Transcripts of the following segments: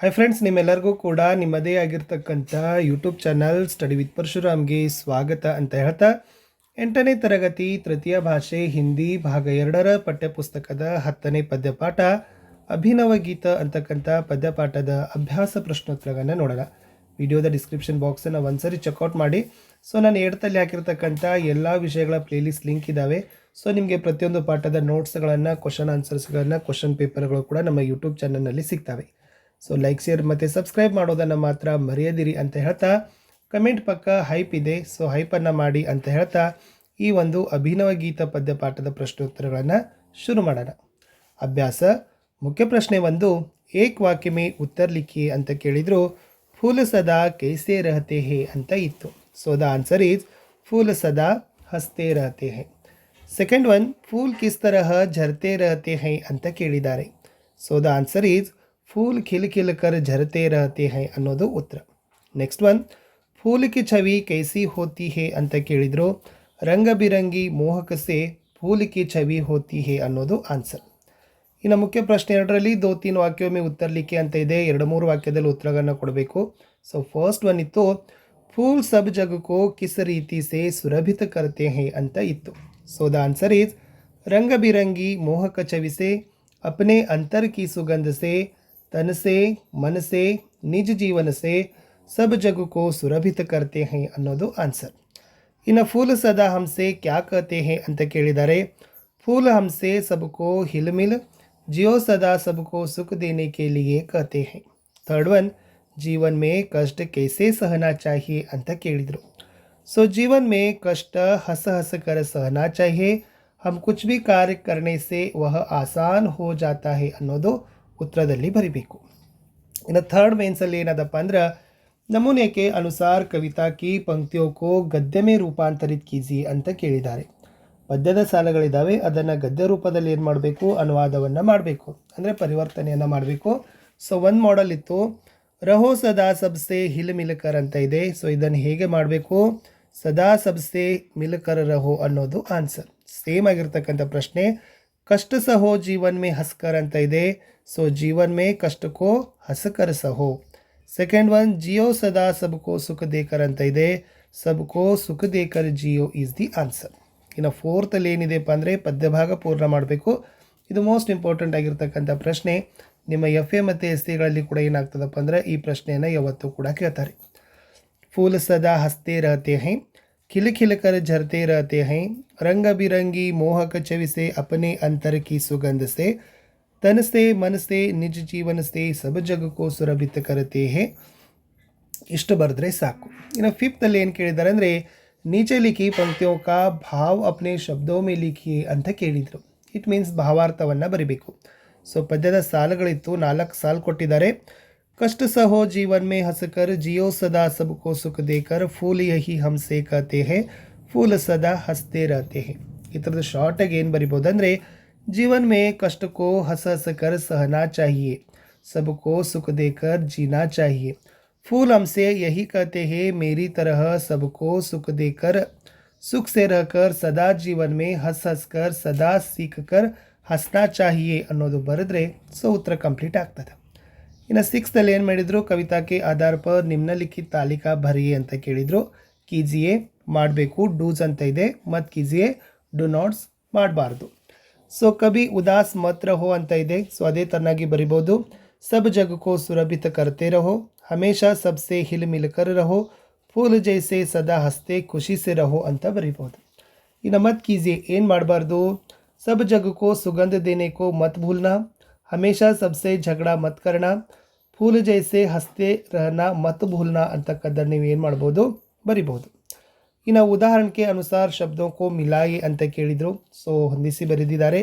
Hi friends ನಿಮ್ಮೆಲ್ಲರಿಗೂ ಕೂಡ ನಿಮ್ಮದೇ ಆಗಿರ್ತಕ್ಕಂಥ ಯೂಟ್ಯೂಬ್ ಚಾನಲ್ ಸ್ಟಡಿ ವಿತ್ ಪರಶುರಾಮ್ಗೆ ಸ್ವಾಗತ ಅಂತ ಹೇಳ್ತಾ, ಎಂಟನೇ ತರಗತಿ ತೃತೀಯ ಭಾಷೆ ಹಿಂದಿ ಭಾಗ ಎರಡರ ಪಠ್ಯಪುಸ್ತಕದ ಹತ್ತನೇ ಪದ್ಯಪಾಠ, ಅಭಿನವ ಗೀತ ಅಂತಕ್ಕಂಥ ಪದ್ಯಪಾಠದ ಅಭ್ಯಾಸ ಪ್ರಶ್ನೋತ್ತರಗಳನ್ನು ನೋಡೋಣ. ವಿಡಿಯೋದ ಡಿಸ್ಕ್ರಿಪ್ಷನ್ ಬಾಕ್ಸನ್ನು ಒಂದ್ಸರಿ ಚೆಕ್ಔಟ್ ಮಾಡಿ. ಸೊ ನಾನು ಏಡ್ತಲ್ಲಿ ಹಾಕಿರ್ತಕ್ಕಂಥ ಎಲ್ಲ ವಿಷಯಗಳ ಪ್ಲೇಲಿಸ್ಟ್ ಲಿಂಕ್ ಇದ್ದಾವೆ ಸೊ ನಿಮಗೆ ಪ್ರತಿಯೊಂದು ಪಾಠದ ನೋಟ್ಸ್ಗಳನ್ನು ಕ್ವಶನ್ ಆನ್ಸರ್ಸ್ಗಳನ್ನು ಕ್ವಶನ್ ಪೇಪರ್ಗಳು ಕೂಡ ನಮ್ಮ ಯೂಟ್ಯೂಬ್ ಚಾನಲ್ನಲ್ಲಿ ಸಿಗ್ತವೆ. ಸೊ ಲೈಕ್ ಶೇರ್ ಮತ್ತು ಸಬ್ಸ್ಕ್ರೈಬ್ ಮಾಡೋದನ್ನು ಮಾತ್ರ ಮರೆಯದಿರಿ ಅಂತ ಹೇಳ್ತಾ ಕಮೆಂಟ್ ಪಕ್ಕ ಹೈಪ್ ಇದೆ. ಸೊ ಹೈಪನ್ನು ಮಾಡಿ ಅಂತ ಹೇಳ್ತಾ, ಈ ಒಂದು ಅಭಿನವ ಗೀತ ಪದ್ಯಪಾಠದ ಪ್ರಶ್ನೋತ್ತರಗಳನ್ನು ಶುರು ಮಾಡೋಣ. ಅಭ್ಯಾಸ, ಮುಖ್ಯ ಪ್ರಶ್ನೆ ಒಂದು, ಏಕ್ ವಾಕ್ಯ ಮೇ ಉತ್ತರ ಲಿಖಿ ಅಂತ ಕೇಳಿದ್ರು, ಫೂಲ ಸದಾ ಕೈಸೆ ರಹತೆ ಹೇ ಅಂತ ಇತ್ತು. ಸೊ ದ ಆನ್ಸರ್ ಈಸ್ ಫೂಲ ಸದಾ ಹಸ್ತೆ ರಹತೆ ಹೇ. ಸೆಕೆಂಡ್ ಒನ್ ಫೂಲ್ ಕಿಸ್ ತರಹ ಝರ್ತೆ ರಹತೆ ಹೈ ಅಂತ ಕೇಳಿದ್ದಾರೆ. ಸೊ ದ ಆನ್ಸರ್ ಈಸ್ ಫೂಲ್ ಖಿಲ್ ಖಿಲ್ ಕರ್ ಝರತೆ ರಹತೆ ಹೈ ಅನ್ನೋದು ಉತ್ತರ. ನೆಕ್ಸ್ಟ್ ಒನ್ ಫೂಲ್ ಕಿ ಛವಿ ಕೈಸಿ ಹೋತಿ ಹೇ ಅಂತ ಕೇಳಿದರು. ರಂಗ ಬಿರಂಗಿ ಮೋಹಕಸೆ ಫೂಲ್ ಕಿ ಛವಿ ಹೋತಿ ಹೇ ಅನ್ನೋದು ಆನ್ಸರ್ ಇನ್ನು ಮುಖ್ಯ ಪ್ರಶ್ನೆ ಎರಡರಲ್ಲಿ ದೋ ತೀನ್ ವಾಕ್ಯೊಮ್ಮೆ ಉತ್ತರಲಿಕ್ಕೆ ಅಂತ ಇದೆ. ಎರಡು ಮೂರು ವಾಕ್ಯದಲ್ಲಿ ಉತ್ತರಗಳನ್ನು ಕೊಡಬೇಕು. ಸೊ ಫಸ್ಟ್ ಒನ್ ಇತ್ತು, ಫೂಲ್ ಸಬ್ ಜಗಕ್ಕೂ ಕಿಸ್ ರೀತಿ ಸೇ ಸುರಭಿತ ಕರತೆ ಹೇ ಅಂತ ಇತ್ತು. ಸೊ ದ ಆನ್ಸರ್ ಈಸ್ ರಂಗ ಬಿರಂಗಿ ಮೋಹಕ ಚವಿಸೆ ಅಪ್ನೆ ಅಂತರ್ ಕೀ ಸುಗಂಧಸೆ तन से मन से निज जीवन से सब जग को सुरभित करते हैं ಅನ್ನೋದು ಆನ್ಸರ್ ಇನ್ನು ಫೂಲ್ ಸದಾ ಹಮ್ಸೆ ಕ್ಯಾ ಕಹತೆ ಹೇ ಅಂತ ಕೇಳಿದ್ದಾರೆ फूल हमसे सबको हिलमिल जियो सदा सबको सुख देने के लिए कहते हैं थर्ड वन जीवन में कष्ट कैसे सहना चाहिए ಅಂತ ಕೇಳಿದರು सो जीवन में कष्ट हंस हंस कर सहना चाहिए हम कुछ भी कार्य करने से वह आसान हो जाता है ಅನ್ನೋದು ಉತ್ತರದಲ್ಲಿ ಬರಿಬೇಕು. ಇನ್ನು ಥರ್ಡ್ ಮೇನ್ಸಲ್ಲಿ ಏನದಪ್ಪ ಅಂದ್ರೆ ನಮೂನೆಕೆ ಅನುಸಾರ ಕವಿತಾ ಕಿ ಪಂಕ್ತಿಯೋಕೋ ಗದ್ಯಮೆ ಗದ್ಯಮೇ ರೂಪಾಂತರಿತ್ ಕೀಜಿ ಅಂತ ಕೇಳಿದ್ದಾರೆ. ಪದ್ಯದ ಸಾಲಗಳಿದ್ದಾವೆ ಅದನ್ನು ಗದ್ಯ ರೂಪದಲ್ಲಿ ಏನು ಮಾಡಬೇಕು? ಅನುವಾದವನ್ನು ಮಾಡಬೇಕು. ಅಂದರೆ ಪರಿವರ್ತನೆಯನ್ನು ಮಾಡಬೇಕು. ಸೊ ಒಂದು ಮಾಡಲ್ ಇತ್ತು. ರಹೋ ಸದಾ ಸಬ್ಸೆ ಹಿಲ್ ಮಿಲಕರ್ ಅಂತ ಇದೆ. ಸೊ ಇದನ್ನು ಹೇಗೆ ಮಾಡಬೇಕು? ಸದಾ ಸಬ್ಸೆ ಮಿಲಕರ್ ರಹೋ ಅನ್ನೋದು ಆನ್ಸರ್ ಸೇಮ್ ಆಗಿರ್ತಕ್ಕಂಥ ಪ್ರಶ್ನೆ. ಕಷ್ಟ ಸಹೋ ಜೀವನ್ ಮೇ ಹಸ್ಕರ್ ಅಂತ ಇದೆ. So Jeevan May ಕಷ್ಟಕ್ಕೋ ಹಸಕರ್ ಸಹೋ second one Jio ಸದಾ ಸಬ್ಕೋ ಸುಖ ದೇಕರ್ ಅಂತ ಇದೆ ಸಬ್ಕೋ ಸುಖ ದೇಕರ್ ಜಿಯೋ ಈಸ್ ದಿ ಆನ್ಸರ್ ಇನ್ನು ಫೋರ್ತಲ್ಲಿ ಏನಿದೆಪ್ಪ ಅಂದರೆ ಪದ್ಯಭಾಗ ಪೂರ್ಣ ಮಾಡಬೇಕು ಇದು ಮೋಸ್ಟ್ ಇಂಪಾರ್ಟೆಂಟ್ ಆಗಿರ್ತಕ್ಕಂಥ ಪ್ರಶ್ನೆ ನಿಮ್ಮ ಎಫ್ ಎ ಮತ್ತು ಎಸ್ ಸಿಗಳಲ್ಲಿ ಕೂಡ ಏನಾಗ್ತದಪ್ಪ ಅಂದರೆ ಈ ಪ್ರಶ್ನೆಯನ್ನು ಯಾವತ್ತೂ ಕೂಡ ಕೇಳ್ತಾರೆ फूल सदा हंसते रहते हैं खिल खिल कर झरते रहते हैं रंग बिरंगी मोहक छवि से ತನಸ್ತೆ ಮನಸ್ತೆ ನಿಜ ಜೀವನಸ್ತೆ ಸಬ ಜಗಕ್ಕೋಸ್ವರವಿತ್ತ ಕರತೆ ಇಷ್ಟು ಬರೆದ್ರೆ ಸಾಕು. ಇನ್ನು ಫಿಫ್ತಲ್ಲಿ ಏನು ಕೇಳಿದ್ದಾರೆ ಅಂದರೆ, ನಿಜ ಲಿಖಿ ಪಂಕ್ತಿಯೋಕ ಭಾವ್ ಅಪ್ನೆ ಶಬ್ದೋ ಮೇ ಲಿಖಿ ಅಂತ ಕೇಳಿದರು. ಇಟ್ ಮೀನ್ಸ್ ಭಾವಾರ್ಥವನ್ನು ಬರಿಬೇಕು. ಸೊ ಪದ್ಯದ ಸಾಲುಗಳಿತ್ತು, ನಾಲ್ಕು ಸಾಲು ಕೊಟ್ಟಿದ್ದಾರೆ. ಕಷ್ಟ ಸಹೋ ಜೀವನ್ ಮೇ ಹಸಕರ್ ಜಿಯೋ ಸದಾ ಸಬಕೋ ಸುಖ ದೇಕರ್ ಫೂಲ್ ಯಹಿ ಹಂಸೆ ಕತೆ ಹೇ, ಫೂಲ್ ಸದಾ ಹಸ್ತೆ ರತೆ ಈ ಥರದ ಶಾರ್ಟಾಗಿ ಏನು ಬರಿಬೋದು ಅಂದರೆ ಬರಿಬೋದಂದರೆ ಜೀವನ್ ಮೇ ಕಷ್ಟಕ್ಕೋ ಹಸ ಹಸ ಕರ್ ಸಹನಾ चाहिए सबको सुख देकर जीना चाहिए फूल हमसे यही कहते हैं मेरी तरह सबको सुख देकर सुख से रहकर सदा जीवन में हंस हंस कर सदा सीख कर हंसना चाहिए ಅನ್ನೋದು ಬರೆದ್ರೆ ಸೊ ಉತ್ತರ ಕಂಪ್ಲೀಟ್ ಆಗ್ತದೆ ಇನ್ನು ಸಿಕ್ಸ್ತಲ್ಲಿ ಏನು ಮಾಡಿದರು ಕವಿತಾಕ್ಕೆ ಆಧಾರ ಪರ್ ನಿಮ್ನಲಿಖಿತ ತಾಲಿಕಾ ಭರಿಯೆ ಅಂತ ಕೇಳಿದರು ಕೀಜಿಯೆ ಮಾಡಬೇಕು ಡೂಸ್ ಅಂತ ಇದೆ ಮತ್ತು ಕೀಜಿಯೆ ಡು ನಾಟ್ಸ್ ಮಾಡಬಾರ್ದು ಸೊ ಕವಿ ಉದಾಸ್ ಮತ್ ರಹೋ ಅಂತ ಇದೆ. ಸೊ ಅದೇ ತರನಾಗಿ ಬರಿಬೋದು. ಸಬ್ ಜಗಕ್ಕೋ ಸುರಭಿತ ಕರ್ತೆ ರಹೋ. ಹಮೇಶಾ ಸಬ್ಸೆ ಹಿಲ್ ಮಿಲ್ ಕರ್ ರಹೋ. ಫೂಲ್ ಜೈಸೆ ಸದಾ ಹಸ್ತೆ ಖುಷಿ ಸೆ ರಹೋ ಅಂತ ಬರಿಬೋದು. ಇನ್ನು ಮತ್ ಕೀಜಿಯೆ ಏನು ಮಾಡಬಾರ್ದು? ಸಬ್ ಜಗಕ್ಕೋ ಸುಗಂಧ ದೇನೆಕೋ ಮತ್ ಭೂಲ್ನಾ. ಹಮೇಶಾ ಸಬ್ಸೆ ಝಗಡ ಮತ್ ಕರ್ಣ. ಫೂಲ್ ಜೈಸೆ ಹಸ್ತೆ ರಹನ ಮತ್ ಭೂಲ್ನಾ ಅಂತಕ್ಕದ್ದನ್ನು ನೀವು ಏನು ಮಾಡ್ಬೋದು? ಬರಿಬೋದು. ಇನ್ನು ಉದಾಹರಣೆಗೆ ಅನುಸಾರ ಶಬ್ದೋ ಕೋ ಮಿಲಾಯಿ ಅಂತ ಕೇಳಿದರು ಸೊ ಹೊಂದಿಸಿ ಬರೆದಿದ್ದಾರೆ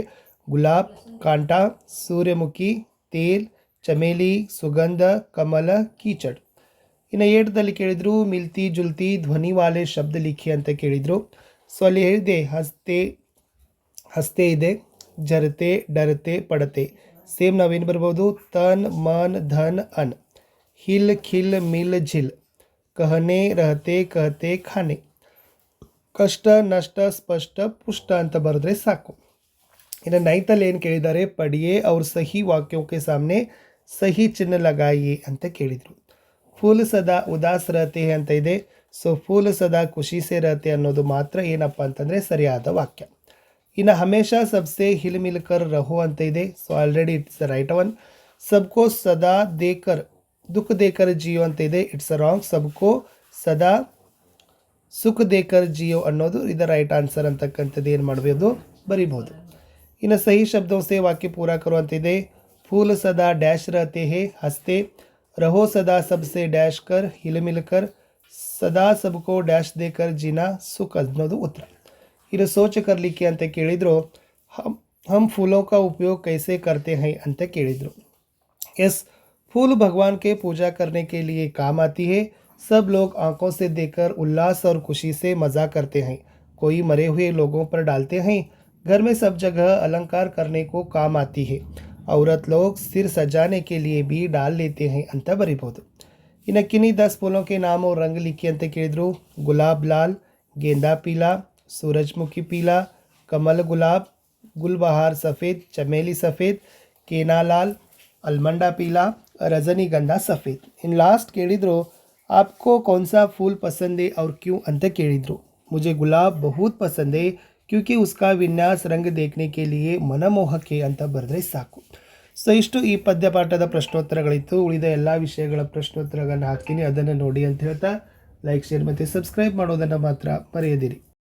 ಗುಲಾಬ್ ಕಾಂಟ ಸೂರ್ಯಮುಖಿ ತೇಲ್ ಚಮೇಲಿ ಸುಗಂಧ ಕಮಲ ಕೀಚಡ್ ಇನ್ನು ಏಟದಲ್ಲಿ ಕೇಳಿದರು ಮಿಲ್ತಿ ಜುಲ್ತಿ ಧ್ವನಿ ವಾಲೆ ಶಬ್ದ ಲಿಖಿ ಅಂತ ಕೇಳಿದರು ಸೊ ಅಲ್ಲಿ ಹೇಳಿದೆ ಹಸ್ತೆ ಹಸ್ತೆ ಇದೆ ಜರತೆ ಡರತೆ ಪಡತೆ ಸೇಮ್ ನಾವೇನು ಬರ್ಬೋದು ತನ್ ಮನ್ ಧನ್ ಅನ್ ಹಿಲ್ ಖಿಲ್ ಮಿಲ್ ಝಿಲ್ ಕಹನೆ ರಹತೆ ಕಹತೆ ಖಾನೆ ಕಷ್ಟ, ನಷ್ಟ, ಸ್ಪಷ್ಟ, ಪುಷ್ಟ ಅಂತ ಬರೆದ್ರೆ ಸಾಕು. ಇನ್ನು ನೈತಲ್ಲಿ ಏನು ಕೇಳಿದ್ದಾರೆ? ಪಡಿಯೇ ಅವ್ರ ಸಹಿ ವಾಕ್ಯಕ್ಕೆ ಸಾಮ್ನೆ, ಸಹಿ ಚಿಹ್ನೆ ಲಗಾಯಿ ಅಂತ ಕೇಳಿದರು. ಫೂಲ್ ಸದಾ ಉದಾಸ್ ರಹತೆ ಅಂತ ಇದೆ. ಸೊ ಫೂಲ್ ಸದಾ ಖುಷಿ ಸೇ ರಹತೆ ಅನ್ನೋದು ಮಾತ್ರ ಏನಪ್ಪ ಅಂತಂದರೆ ಸರಿಯಾದ ವಾಕ್ಯ. ಇನ್ನು ಹಮೇಶ ಸಬ್ಸೆ ಹಿಲ್ಮಿಲ್ಕರ್ ರಹೋ ಅಂತ ಇದೆ. So already it's right one. ಸಬ್ಕೋ ಸದಾ ದೇಕರ್, ದುಃಖ ದೇಕರ್ ಜಿಯೋ ಅಂತ ಇದೆ. It's a wrong. ಸಬ್ಕೋ ಸದಾ ಸುಖ ದೇಕರ್ ಜಿಯೋ ಅನ್ನೋದು ಇದರ ರೈಟ್ ಆನ್ಸರ್ ಅಂತಕ್ಕಂಥದ್ದು ಏನು ಮಾಡಬಹುದು ಬರಿಬಹುದು ಇನ್ನು ಸಹಿ ಶಬ್ದೋं से ವಾಕ್ಯ ಪೂರಾ ಕರುವಂತಿದೆ ಫೂಲ್ ಸದಾ ಡ್ಯಾಶ್ रहते हैं ಹಸ್ತೆ ರಹೋ ಸದಾ ಸಬ್ಸೆ ಡ್ಯಾಶ್ ಕರ್ ಹಿಲ್ ಮಿಲ್ ಕರ್ ಸದಾ ಸಬ್ಕೋ ಡ್ಯಾಶ್ ದೇಕರ್ ಜಿನಾ ಸುಖ ಅನ್ನೋದು ಉತ್ತರ ಇನ್ನು ಸೋಚ ಕರ್ಲಿಕ್ಕೆ ಅಂತ ಕೇಳಿದ್ರು ಹಮ್ ಹಮ್ ಫೂಲೋ का उपयोग कैसे करते हैं ಅಂತ ಕೇಳಿದ್ರು यस फूल भगवान के पूजा करने के लिए काम आती है सब लोग आँखों से देखकर उल्लास और खुशी से मज़ा करते हैं। कोई मरे हुए लोगों पर डालते हैं। घर में सब जगह अलंकार करने को काम आती है। औरत लोग सिर सजाने के लिए भी डाल लेते हैं अंत ಬರಿಬಹುದು इन ಕಿನ್ನಿ दस ಫೂಲೋं के नाम और रंग लिखे अंत के ध्रुव गुलाब लाल, गेंदा पीला, सूरजमुखी पीला, कमल गुलाब, गुलबहार सफ़ेद, चमेली सफ़ेद, केना लाल, अलमंडा पीला, रजनीगंधा सफ़ेद। इन लास्ट ಕೇಳಿದ್ರು आपको कौन सा फूल पसंद है और क्यों ಅಂತ ಕೇಳಿದ್ರು मुझे गुलाब बहुत पसंद है क्योंकि उसका विन्यास रंग देखने के लिए ಮನಮೋಹಕ ಅಂತ ಬರೆದ್ರೆ ಸಾಕು ಸೊ ಇಷ್ಟು ಈ ಪದ್ಯಪಾಠದ ಪ್ರಶ್ನೋತ್ತರಗಳಿತ್ತು ಉಳಿದ ಎಲ್ಲ ವಿಷಯಗಳ ಪ್ರಶ್ನೋತ್ತರಗಳನ್ನು ಹಾಕ್ತೀನಿ ಅದನ್ನು ನೋಡಿ ಅಂತ ಹೇಳ್ತಾ ಲೈಕ್ ಶೇರ್ ಮತ್ತು ಸಬ್ಸ್ಕ್ರೈಬ್ ಮಾಡೋದನ್ನು ಮಾತ್ರ ಮರೆಯದಿರಿ